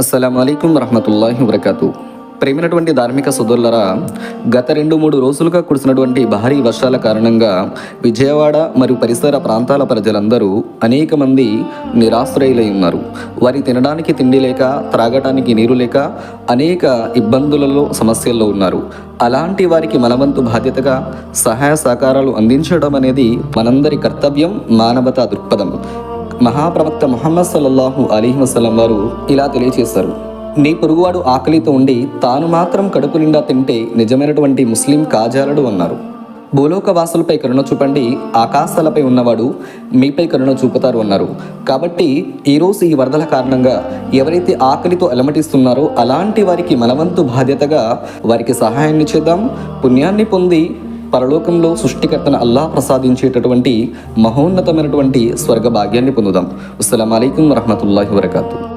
అస్సలం అయికం వరహమతుల్లాహి వరకాతు ప్రేమైనటువంటి ధార్మిక సోదరులరా గత రెండు మూడు రోజులుగా కురిసినటువంటి భారీ వర్షాల కారణంగా విజయవాడ మరియు పరిసర ప్రాంతాల ప్రజలందరూ అనేక మంది నిరాశ్రయులై ఉన్నారు. వారి తినడానికి తిండి లేక త్రాగటానికి నీరు లేక అనేక ఇబ్బందులలో సమస్యల్లో ఉన్నారు. అలాంటి వారికి మనవంతు బాధ్యతగా సహాయ సహకారాలు అందించడం అనేది మనందరి కర్తవ్యం మానవతా దృక్పథం. మహాప్రవక్త మొహమ్మద్ సల్లల్లాహు అలీ వసలం వారు ఇలా తెలియజేశారు నీ పొరుగువాడు ఆకలితో ఉండి తాను మాత్రం కడుపు నిండా తింటే నిజమైనటువంటి ముస్లిం కాజాలడు అన్నారు. భూలోక వాసులపై కరుణ చూపండి ఆకాశాలపై ఉన్నవాడు మీపై కరుణ చూపుతారు అన్నారు. కాబట్టి ఈరోజు ఈ వరదల కారణంగా ఎవరైతే ఆకలితో అలమటిస్తున్నారో అలాంటి వారికి మనవంతు బాధ్యతగా వారికి సహాయాన్ని చేద్దాం పుణ్యాన్ని పొంది పరలోకంలో సృష్టికర్తన అల్లా ప్రసాదించేటటువంటి మహోన్నతమైనటువంటి స్వర్గ భాగ్యాన్ని పొందుదాం. అస్సలం అయికం వరహమతుల్లాహి వరకాతూ.